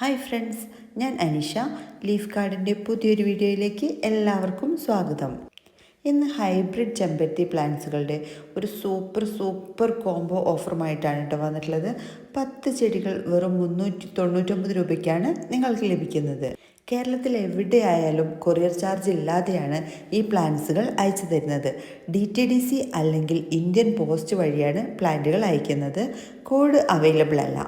Hi friends ഞാൻ Anisha leaf കാർഡിന്റെ പുതിയൊരു വീഡിയോയിലേക്ക് എല്ലാവർക്കും സ്വാഗതം. ഇന്ന് ഹൈബ്രിഡ് ചെമ്പരത്തി പ്ലാന്റ്സുകളുടെ ഒരു സൂപ്പർ സൂപ്പർ കോംബോ ഓഫറുമായിട്ടാണ് കേട്ടോ വന്നിട്ടുള്ളത്. പത്ത് ചെടികൾ വെറും മുന്നൂറ്റി തൊണ്ണൂറ്റൊമ്പത് രൂപയ്ക്കാണ് നിങ്ങൾക്ക് ലഭിക്കുന്നത്. കേരളത്തിൽ എവിടെയായാലും കൊറിയർ ചാർജ് ഇല്ലാതെയാണ് ഈ പ്ലാന്റ്സുകൾ അയച്ചു തരുന്നത്. ഡി ടി ഡി സി അല്ലെങ്കിൽ ഇന്ത്യൻ പോസ്റ്റ് വഴിയാണ് പ്ലാന്റുകൾ അയക്കുന്നത്. കോഡ് അവൈലബിൾ അല്ല.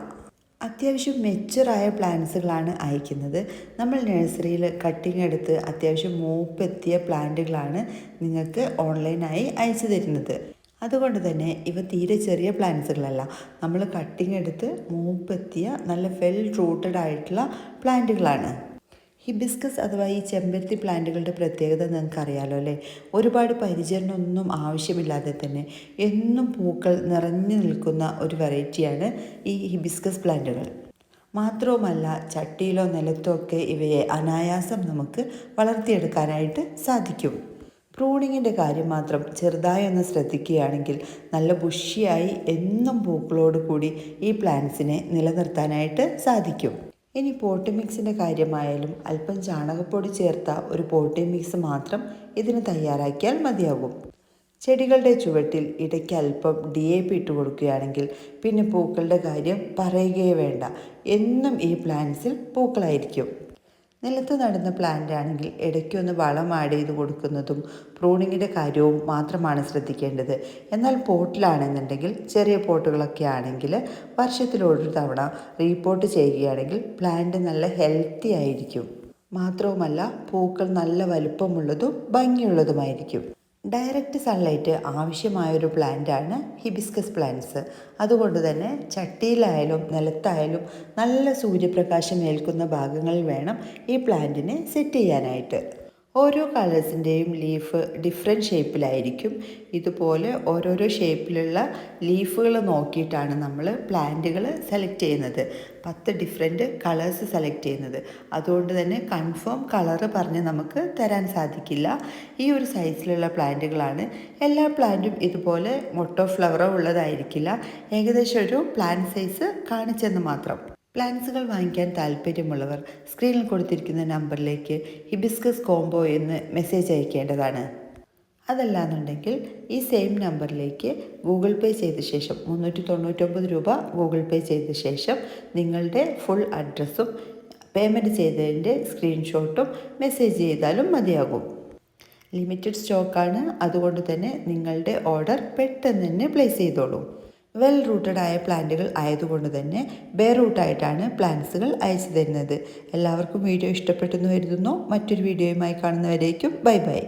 അത്യാവശ്യം മെച്ചുറായ പ്ലാന്റ്സുകളാണ് അയക്കുന്നത്. നമ്മൾ നഴ്സറിയിൽ കട്ടിങ് എടുത്ത് അത്യാവശ്യം മൂപ്പെത്തിയ പ്ലാന്റുകളാണ് നിങ്ങൾക്ക് ഓൺലൈനായി അയച്ചു തരുന്നത്. അതുകൊണ്ട് തന്നെ ഇവ തീരെ ചെറിയ പ്ലാന്റ്സുകളല്ല നമ്മൾ കട്ടിങ് എടുത്ത് മൂപ്പെത്തിയ നല്ല വെൽ റൂട്ടഡ് ആയിട്ടുള്ള പ്ലാന്റുകളാണ് ഹിബിസ്കസ് അഥവാ ഈ ചെമ്പരത്തി പ്ലാന്റുകളുടെ പ്രത്യേകത നിങ്ങൾക്ക് അറിയാലോ അല്ലേ? ഒരുപാട് പരിചരണമൊന്നും ആവശ്യമില്ലാതെ തന്നെ എന്നും പൂക്കൾ നിറഞ്ഞു നിൽക്കുന്ന ഒരു വെറൈറ്റിയാണ് ഈ ഹിബിസ്കസ് പ്ലാന്റുകൾ. മാത്രവുമല്ല ചട്ടിയിലോ നിലത്തോ ഒക്കെ ഇവയെ അനായാസം നമുക്ക് വളർത്തിയെടുക്കാനായിട്ട് സാധിക്കും. പ്രൂണിങ്ങിന്റെ കാര്യം മാത്രം ചെറുതായി ഒന്ന് ശ്രദ്ധിക്കുകയാണെങ്കിൽ നല്ല ബുഷിയായി എന്നും പൂക്കളോട് കൂടി ഈ പ്ലാന്റ്സിനെ നിലനിർത്താനായിട്ട് സാധിക്കും. ഇനി പോട്ടി മിക്സിന്റെ കാര്യമായാലും അല്പം ചാണകപ്പൊടി ചേർത്ത ഒരു പോട്ടി മിക്സ് മാത്രം ഇതിന് തയ്യാറാക്കിയാൽ മതിയാകും. ചെടികളുടെ ചുവട്ടിൽ ഇടയ്ക്ക് അല്പം ഡി എ പി ഇട്ട് കൊടുക്കുകയാണെങ്കിൽ പിന്നെ പൂക്കളുടെ കാര്യം പറയുകയേ വേണ്ട. എന്നും ഈ പ്ലാന്റ്സിൽ പൂക്കളായിരിക്കും. നിലത്ത് നടുന്ന പ്ലാന്റ് ആണെങ്കിൽ ഇടയ്ക്കൊന്ന് വളം ആഡ് ചെയ്ത് കൊടുക്കുന്നതും പ്രൂണിങ്ങിന്റെ കാര്യവും മാത്രമാണ് ശ്രദ്ധിക്കേണ്ടത്. എന്നാൽ പോട്ടിലാണെന്നുണ്ടെങ്കിൽ ചെറിയ പോട്ടുകളൊക്കെ ആണെങ്കിൽ വർഷത്തിലൊരു തവണ റീപോർട്ട് ചെയ്യുകയാണെങ്കിൽ പ്ലാന്റ് നല്ല ഹെൽത്തി ആയിരിക്കും. മാത്രവുമല്ല പൂക്കൾ നല്ല വലുപ്പമുള്ളതും ഭംഗിയുള്ളതുമായിരിക്കും. ഡയറക്റ്റ് സൺലൈറ്റ് ആവശ്യമായൊരു പ്ലാന്റാണ് ഹിബിസ്കസ് പ്ലാന്റ്സ്. അതുകൊണ്ട് തന്നെ ചട്ടിയിലായാലും നിലത്തായാലും നല്ല സൂര്യപ്രകാശം ഏൽക്കുന്ന ഭാഗങ്ങളിൽ വേണം ഈ പ്ലാന്റിനെ സെറ്റ് ചെയ്യാനായിട്ട്. ഓരോ കളേഴ്സിന്റെയും ലീഫ് ഡിഫറെന്റ് ഷേപ്പിലായിരിക്കും ഇതുപോലെ ഓരോരോ ഷേപ്പിലുള്ള ലീഫുകൾ നോക്കിയിട്ടാണ് നമ്മൾ പ്ലാന്റുകൾ സെലക്ട് ചെയ്യുന്നത്. പത്ത് ഡിഫറെന്റ് കളേഴ്സ് സെലക്ട് ചെയ്യുന്നത്. അതുകൊണ്ട് തന്നെ കൺഫേം കളറ് പറഞ്ഞ് നമുക്ക് തരാൻ സാധിക്കില്ല. ഈ ഒരു സൈസിലുള്ള പ്ലാന്റുകളാണ് എല്ലാ പ്ലാന്റും ഇതുപോലെ മൊട്ടോ ഫ്ലവറോ ഉള്ളതായിരിക്കില്ല. ഏകദേശം ഒരു പ്ലാന്റ് സൈസ് കാണിച്ചെന്ന് മാത്രം. പ്ലാന്റ്സുകൾ വാങ്ങിക്കാൻ താല്പര്യമുള്ളവർ സ്ക്രീനിൽ കൊടുത്തിരിക്കുന്ന നമ്പറിലേക്ക് ഹിബിസ്കസ് കോംബോ എന്ന് മെസ്സേജ് അയക്കേണ്ടതാണ്. അതല്ലാന്നുണ്ടെങ്കിൽ ഈ സെയിം നമ്പറിലേക്ക് ഗൂഗിൾ പേ ചെയ്ത ശേഷം മുന്നൂറ്റി തൊണ്ണൂറ്റൊമ്പത് രൂപ ഗൂഗിൾ പേ ചെയ്ത ശേഷം നിങ്ങളുടെ ഫുൾ അഡ്രസ്സും പേയ്മെന്റ് ചെയ്തതിന്റെ സ്ക്രീൻഷോട്ടും മെസ്സേജ് ചെയ്താലും മതിയാകും. ലിമിറ്റഡ് സ്റ്റോക്കാണ് അതുകൊണ്ട് തന്നെ നിങ്ങളുടെ ഓർഡർ പെട്ടെന്ന് തന്നെ പ്ലേസ് ചെയ്തോളൂ. വെൽ റൂട്ടഡ് ആയ പ്ലാന്റുകൾ ആയതുകൊണ്ട് തന്നെ ബേ റൂട്ടായിട്ടാണ് പ്ലാന്റ്സുകൾ അയച്ചു തരുന്നത്. എല്ലാവർക്കും വീഡിയോ ഇഷ്ടപ്പെട്ടെന്ന് കരുതുന്നു. മറ്റൊരു വീഡിയോയുമായി കാണുന്നവരേക്കും ബൈ ബൈ